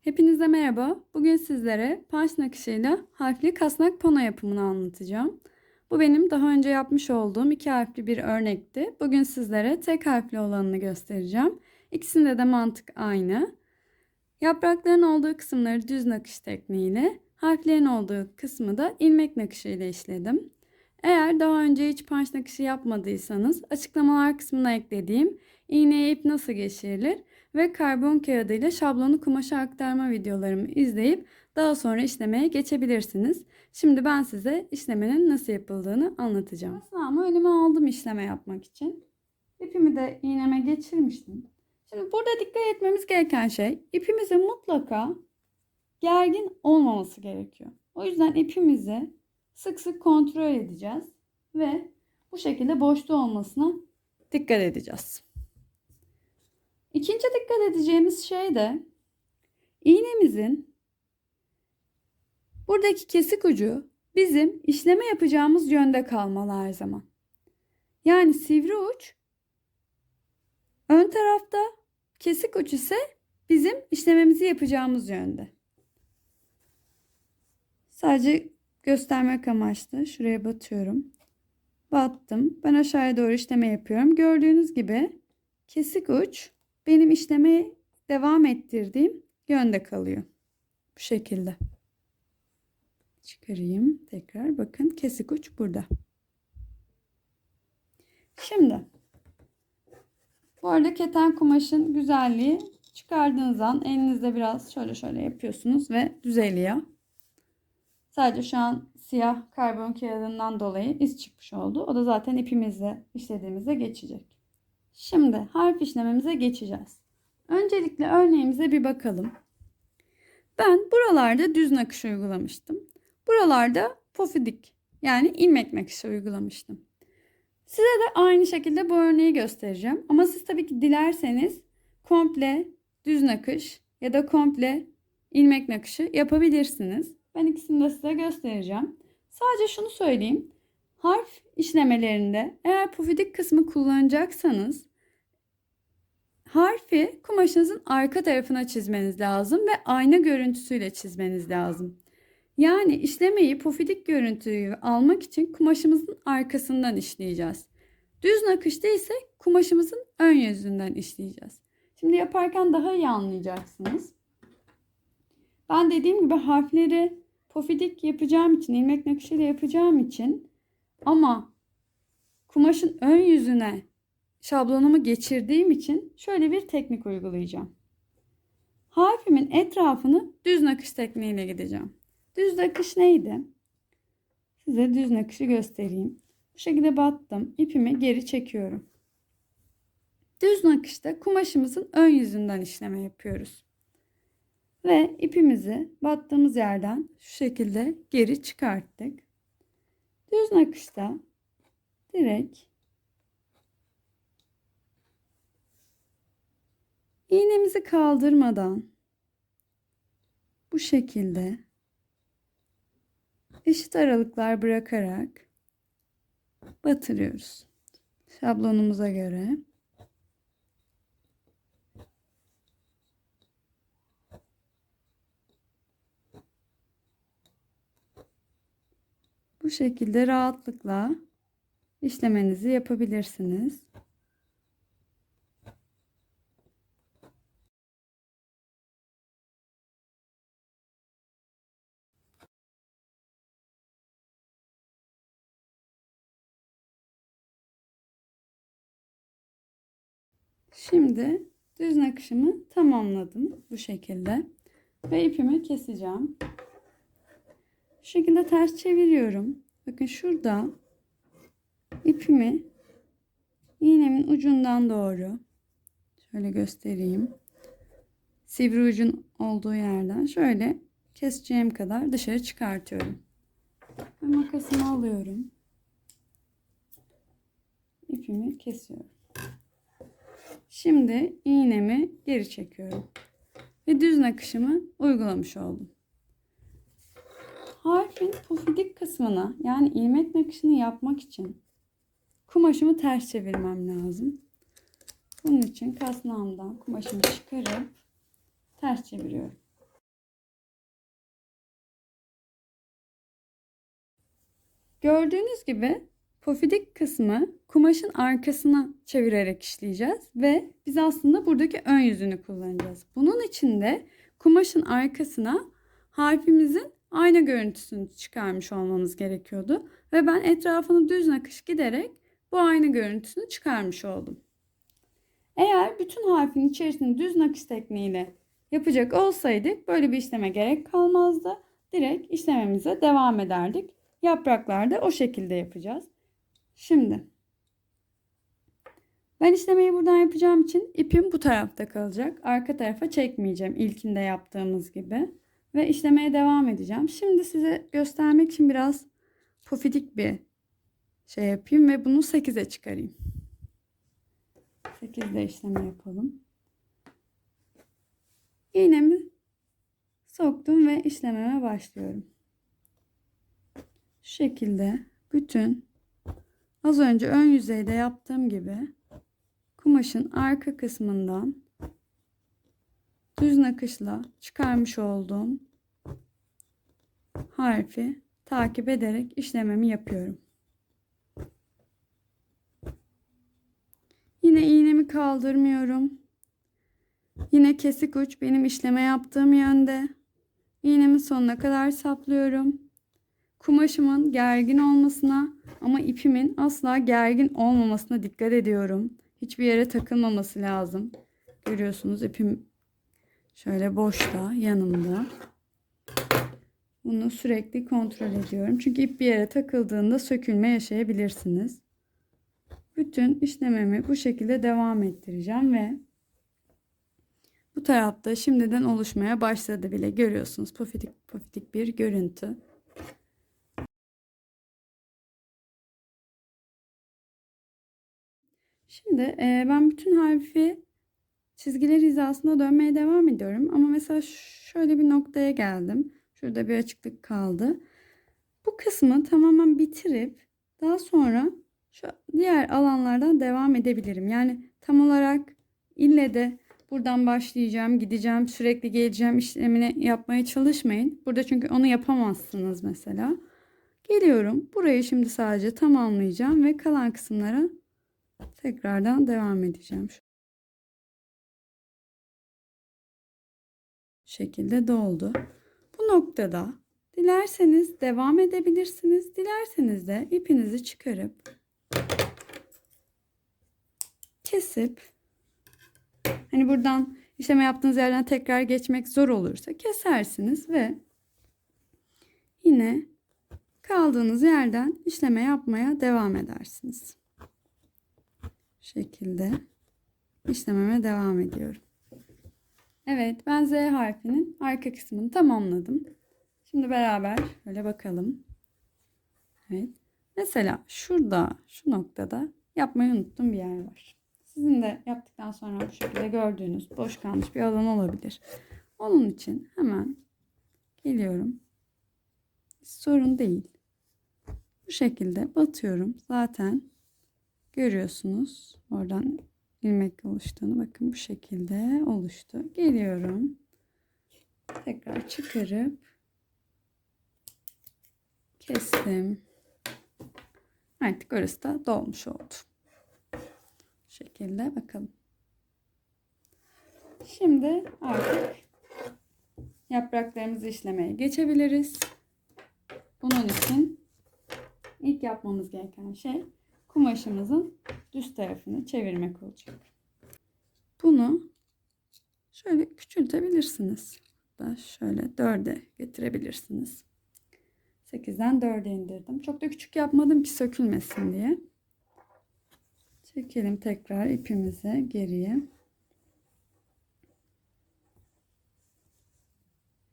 Hepinize merhaba. Bugün sizlere panç nakışıyla harfli kasnak pano yapımını anlatacağım. Bu benim daha önce yapmış olduğum iki harfli bir örnekti. Bugün sizlere tek harfli olanını göstereceğim. İkisinde de mantık aynı. Yaprakların olduğu kısımları düz nakış tekniğiyle, harflerin olduğu kısmı da ilmek nakışıyla işledim. Eğer daha önce hiç panç nakışı yapmadıysanız açıklamalar kısmına eklediğim iğneye ip nasıl geçirilir ve karbon kağıdıyla şablonu kumaşa aktarma videolarımı izleyip daha sonra işlemeye geçebilirsiniz. Şimdi ben size işlemenin nasıl yapıldığını anlatacağım. Asnağımı önüme aldım işleme yapmak için. İpimi de iğneme geçirmiştim. Şimdi burada dikkat etmemiz gereken şey ipimizin mutlaka gergin olmaması gerekiyor. O yüzden ipimizi sık sık kontrol edeceğiz ve bu şekilde boşta olmasına dikkat edeceğiz. İkinci dikkat edeceğimiz şey de iğnemizin buradaki kesik ucu bizim işleme yapacağımız yönde kalmalı her zaman. Yani sivri uç ön tarafta, kesik uç ise bizim işlememizi yapacağımız yönde. Sadece göstermek amaçlı şuraya batıyorum. Battım. Ben aşağıya doğru işleme yapıyorum. Gördüğünüz gibi kesik uç benim işlemeye devam ettirdiğim yönde kalıyor. Bu şekilde. Çıkarayım tekrar. Bakın kesik uç burada. Şimdi bu arada keten kumaşın güzelliği çıkardığınız an elinizde biraz şöyle şöyle yapıyorsunuz ve düzeliyor. Sadece şu an siyah karbon kağıdından dolayı iz çıkmış oldu. O da zaten ipimizle işlediğimizde geçecek. Şimdi harf işlememize geçeceğiz. Öncelikle örneğimize bir bakalım. Ben buralarda düz nakış uygulamıştım. Buralarda pofidik yani ilmek nakışı uygulamıştım. Size de aynı şekilde bu örneği göstereceğim. Ama siz tabii ki dilerseniz komple düz nakış ya da komple ilmek nakışı yapabilirsiniz. Ben ikisini de size göstereceğim. Sadece şunu söyleyeyim. Harf işlemelerinde eğer pufidik kısmı kullanacaksanız harfi kumaşınızın arka tarafına çizmeniz lazım ve ayna görüntüsüyle çizmeniz lazım. Yani işlemeyi pufidik görüntüyü almak için kumaşımızın arkasından işleyeceğiz. Düz nakışta ise kumaşımızın ön yüzünden işleyeceğiz. Şimdi yaparken daha iyi anlayacaksınız. Ben dediğim gibi harfleri pofidik yapacağım için, ilmek nakışıyla yapacağım için ama kumaşın ön yüzüne şablonumu geçirdiğim için şöyle bir teknik uygulayacağım. Harfimin etrafını düz nakış tekniğiyle gideceğim. Düz nakış neydi? Size düz nakışı göstereyim. Bu şekilde battım. İpimi geri çekiyorum. Düz nakışta kumaşımızın ön yüzünden işleme yapıyoruz. Ve ipimizi battığımız yerden şu şekilde geri çıkarttık. Düz nakışta direkt iğnemizi kaldırmadan bu şekilde eşit aralıklar bırakarak batırıyoruz. Şablonumuza göre. Bu şekilde rahatlıkla işlemenizi yapabilirsiniz. Şimdi düz nakışımı tamamladım bu şekilde ve ipimi keseceğim. Şu şekilde ters çeviriyorum. Bakın şurada ipimi iğnemin ucundan doğru şöyle göstereyim. Sivri ucun olduğu yerden şöyle keseceğim kadar dışarı çıkartıyorum. Ve makasımı alıyorum. İpimi kesiyorum. Şimdi iğnemi geri çekiyorum. Ve düz nakışımı uygulamış oldum. Harfin pufidik kısmına yani ilmek nakışını yapmak için kumaşımı ters çevirmem lazım. Bunun için kasnağımdan kumaşımı çıkarıp ters çeviriyorum. Gördüğünüz gibi pofidik kısmı kumaşın arkasına çevirerek işleyeceğiz ve biz aslında buradaki ön yüzünü kullanacağız. Bunun için de kumaşın arkasına harfimizin ayna görüntüsünü çıkarmış olmamız gerekiyordu. Ve ben etrafını düz nakış giderek bu ayna görüntüsünü çıkarmış oldum. Eğer bütün harfin içerisini düz nakış tekniğiyle yapacak olsaydık böyle bir işleme gerek kalmazdı. Direkt işlememize devam ederdik. Yapraklarda o şekilde yapacağız. Şimdi ben işlemeyi buradan yapacağım için ipim bu tarafta kalacak. Arka tarafa çekmeyeceğim ilkinde yaptığımız gibi. Ve işlemeye devam edeceğim. Şimdi size göstermek için biraz pofidik bir şey yapayım ve bunu 8'e çıkarayım. 8'de işlemi yapalım. İğnemi soktum ve işlememe başlıyorum. Şu şekilde bütün az önce ön yüzeyde yaptığım gibi kumaşın arka kısmından düz nakışla çıkarmış olduğum harfi takip ederek işlememi yapıyorum. Yine iğnemi kaldırmıyorum. Yine kesik uç benim işleme yaptığım yönde. İğnemi sonuna kadar saplıyorum. Kumaşımın gergin olmasına ama ipimin asla gergin olmamasına dikkat ediyorum. Hiçbir yere takılmaması lazım. Görüyorsunuz ipim şöyle boşta yanımda. Bunu sürekli kontrol ediyorum. Çünkü ip bir yere takıldığında sökülme yaşayabilirsiniz. Bütün işlememi bu şekilde devam ettireceğim ve bu tarafta şimdiden oluşmaya başladı bile görüyorsunuz. Pofidik pofidik bir görüntü. Şimdi e, ben bütün harfi çizgiler hizasında dönmeye devam ediyorum. Ama mesela şöyle bir noktaya geldim. Şurada bir açıklık kaldı. Bu kısmı tamamen bitirip daha sonra şu diğer alanlardan devam edebilirim. Yani tam olarak ille de buradan başlayacağım, gideceğim, sürekli geleceğim işlemini yapmaya çalışmayın. Burada çünkü onu yapamazsınız mesela. Geliyorum. Burayı şimdi sadece tamamlayacağım ve kalan kısımlara tekrardan devam edeceğim. Şu şekilde doldu. Bu noktada dilerseniz devam edebilirsiniz. Dilerseniz de ipinizi çıkarıp kesip hani buradan işleme yaptığınız yerden tekrar geçmek zor olursa kesersiniz ve yine kaldığınız yerden işleme yapmaya devam edersiniz. Şekilde işlememe devam ediyorum. Evet ben Z harfinin arka kısmını tamamladım. Şimdi beraber böyle bakalım. Evet. Mesela şurada şu noktada yapmayı unuttuğum bir yer var. Sizin de yaptıktan sonra bu şekilde gördüğünüz boş kalmış bir alan olabilir. Onun için hemen geliyorum. Sorun değil. Bu şekilde batıyorum. Zaten görüyorsunuz. Oradan ilmek oluştuğunu. Bakın bu şekilde oluştu. Geliyorum. Tekrar çıkarıp kestim. Artık orası da dolmuş oldu. Bu şekilde bakalım. Şimdi artık yapraklarımızı işlemeye geçebiliriz. Bunun için ilk yapmamız gereken şey kumaşımızın düz tarafını çevirmek olacak. Bunu şöyle küçültebilirsiniz. Da şöyle dörde getirebilirsiniz. 8'den 4'e indirdim. Çok da küçük yapmadım ki sökülmesin diye. Çekelim tekrar ipimizi geriye.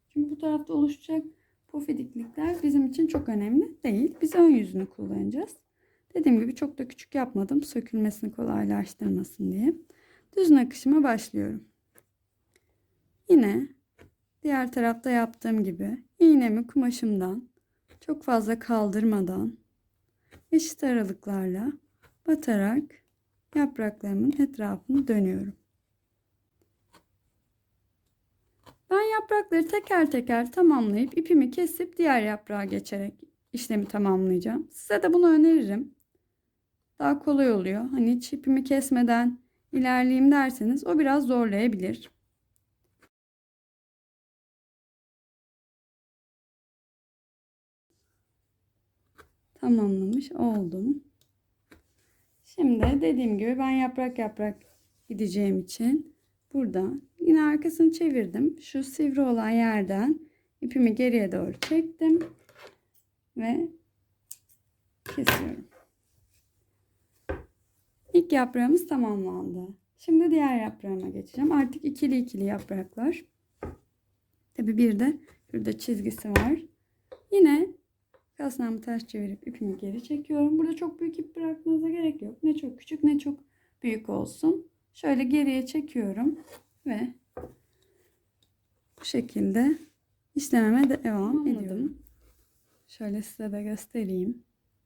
Çünkü bu tarafta oluşacak pofidiklikler bizim için çok önemli değil. Biz ön yüzünü kullanacağız. Dediğim gibi çok da küçük yapmadım. Sökülmesini kolaylaştırmasın diye. Düz nakışıma başlıyorum. Yine diğer tarafta yaptığım gibi iğnemi kumaşımdan çok fazla kaldırmadan eşit aralıklarla batarak yapraklarımın etrafını dönüyorum. Ben yaprakları teker teker tamamlayıp ipimi kesip diğer yaprağa geçerek işlemi tamamlayacağım. Size de bunu öneririm. Daha kolay oluyor. Hani hiç ipimi kesmeden ilerleyeyim derseniz o biraz zorlayabilir. Tamamlamış oldum. Şimdi dediğim gibi ben yaprak yaprak gideceğim için burada yine arkasını çevirdim. Şu sivri olan yerden ipimi geriye doğru çektim ve kesiyorum. İlk yaprağımız tamamlandı. Şimdi diğer yaprağıma geçeceğim. Artık ikili ikili yapraklar. Tabi bir de burada çizgisi var. Yine kasnağımı ters çevirip ipimi geri çekiyorum. Burada çok büyük ip bırakmanıza gerek yok. Ne çok küçük ne çok büyük olsun. Şöyle geriye çekiyorum ve bu şekilde işlememe de devam ediyorum. Şöyle size de göstereyim.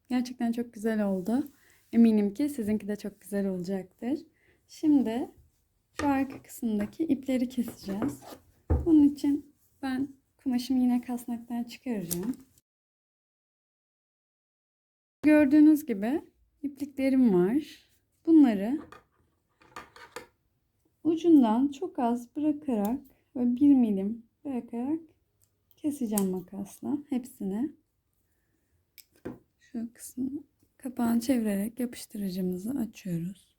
Gerçekten çok güzel oldu. Eminim ki sizinki de çok güzel olacaktır. Şimdi şu arka kısımdaki ipleri keseceğiz. Bunun için ben kumaşımı yine kasnaktan çıkaracağım. Gördüğünüz gibi ipliklerim var. Bunları ucundan çok az bırakarak ve bir milim bırakarak keseceğim makasla hepsini. Şu kısmı kapağını çevirerek yapıştırıcımızı açıyoruz.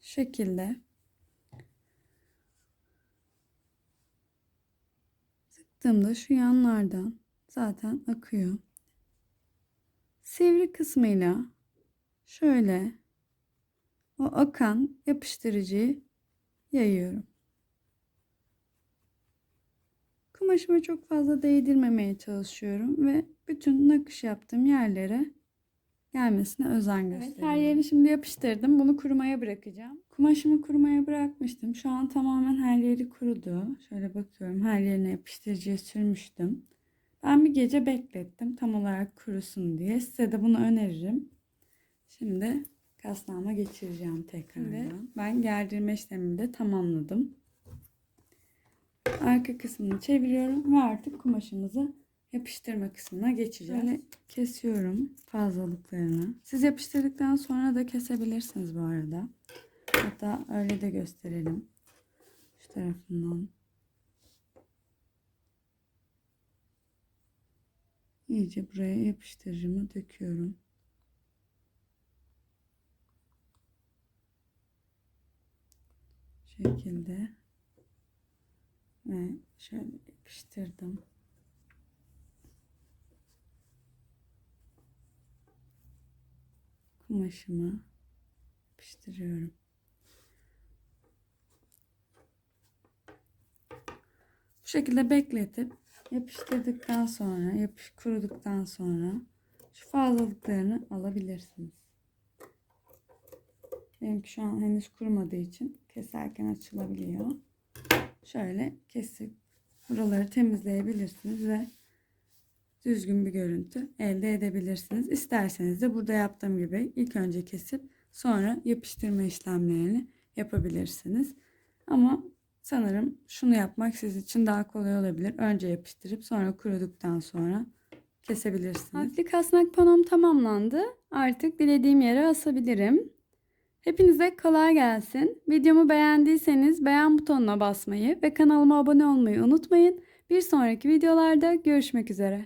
Şu şekilde sıktığımda şu yanlardan zaten akıyor. Sivri kısmıyla şöyle o akan yapıştırıcıyı yayıyorum. Kumaşıma çok fazla değdirmemeye çalışıyorum ve bütün nakış yaptığım yerlere gelmesine özen gösteriyorum. Evet, her yerini şimdi yapıştırdım. Bunu kurumaya bırakacağım. Kumaşımı kurumaya bırakmıştım. Şu an tamamen her yeri kurudu. Şöyle bakıyorum her yerine yapıştırıcıya sürmüştüm. Ben bir gece beklettim tam olarak kurusun diye. Size de bunu öneririm. Şimdi kasnağıma geçireceğim tekrardan. Şimdi ben gerdirme işlemini de tamamladım. Arka kısmını çeviriyorum ve artık kumaşımızı yapıştırma kısmına geçeceğiz. Böyle kesiyorum fazlalıklarını. Siz yapıştırdıktan sonra da kesebilirsiniz bu arada. Hatta öyle de gösterelim. Şu tarafından. İyice buraya yapıştırıcımı döküyorum. şekilde ve şöyle yapıştırdım. Kumaşımı yapıştırıyorum. Bu şekilde bekletip yapıştırdıktan sonra, yapış kuruduktan sonra şu fazlalıklarını alabilirsiniz. Benimki şu an henüz kurumadığı için keserken açılabiliyor. Şöyle kesip buraları temizleyebilirsiniz ve düzgün bir görüntü elde edebilirsiniz. İsterseniz de burada yaptığım gibi ilk önce kesip sonra yapıştırma işlemlerini yapabilirsiniz. Ama sanırım şunu yapmak siz için daha kolay olabilir. Önce yapıştırıp sonra kuruduktan sonra kesebilirsiniz. Harfli kasnak panom tamamlandı. Artık dilediğim yere asabilirim. Hepinize kolay gelsin. Videomu beğendiyseniz beğen butonuna basmayı ve kanalıma abone olmayı unutmayın. Bir sonraki videolarda görüşmek üzere.